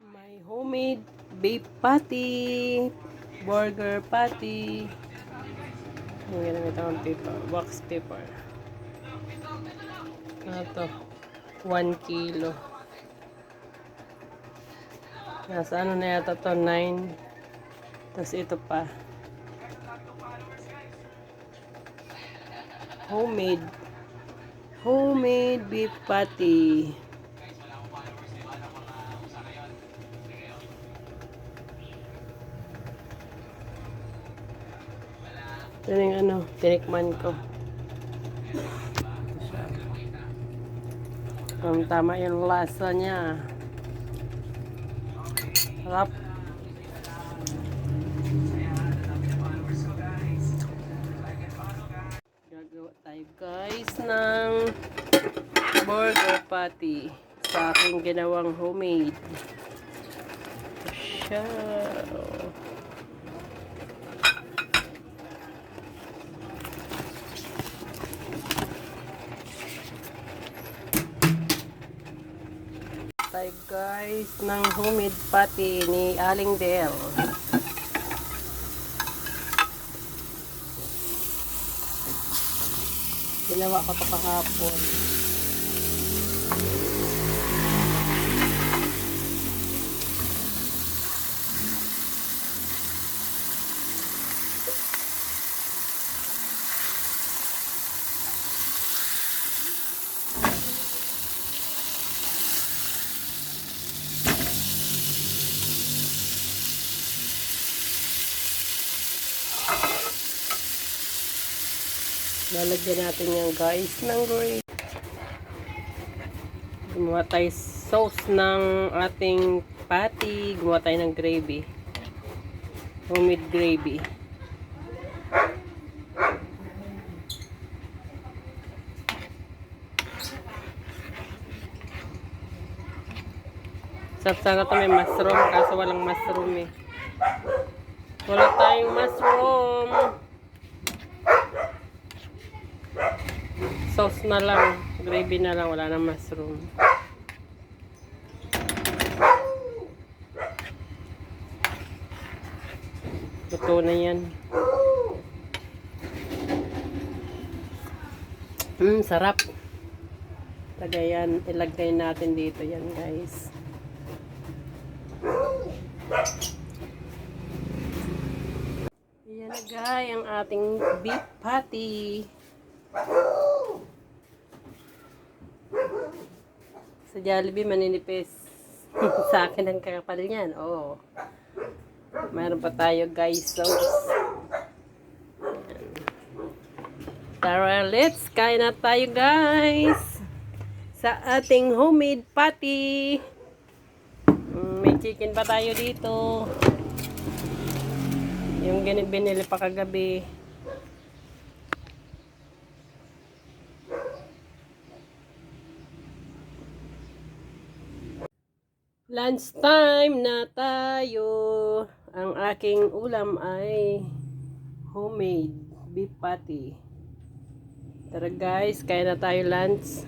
My homemade beef patty, burger patty. Yung ginamit akong paper, wax paper. Ano to? 1 kilo. Nasa ano na yata to? 9. Tapos ito pa. Homemade. Homemade beef patty. Ito yung ano, tinikman ko. Ang tama yung lasa niya. Sarap. Gagawa tayo guys ng burger patty sa aking ginawang homemade. Siya. Tayo guys ng homemade patty ni Aling Del. Ginawa ko ito kahapon. Lalagyan natin yan guys ng gravy. Gumawa tayo sauce ng ating patty. Gumawa tayo ng gravy. Homemade gravy. Sapsanga to may mushroom kaso walang mushroom eh. Wala tayong mushroom. Sauce na lang. Gravy na lang. Wala na mushroom. Luto na yan. Mmm, sarap. Lagay yan. Ilagay natin dito yan, guys. Yan na, guys, ang ating beef patty. Sa Jollibee, maninipis. sa akin ang kakapal niyan. Oo. Meron pa tayo, guys, sauce. Tara, let's kain na tayo, guys. Sa ating homemade patty. May chicken pa tayo dito. Yung binili pa kagabi. Lunch time na tayo. Ang aking ulam ay homemade beef patty. Tara guys, kaya na tayo lunch.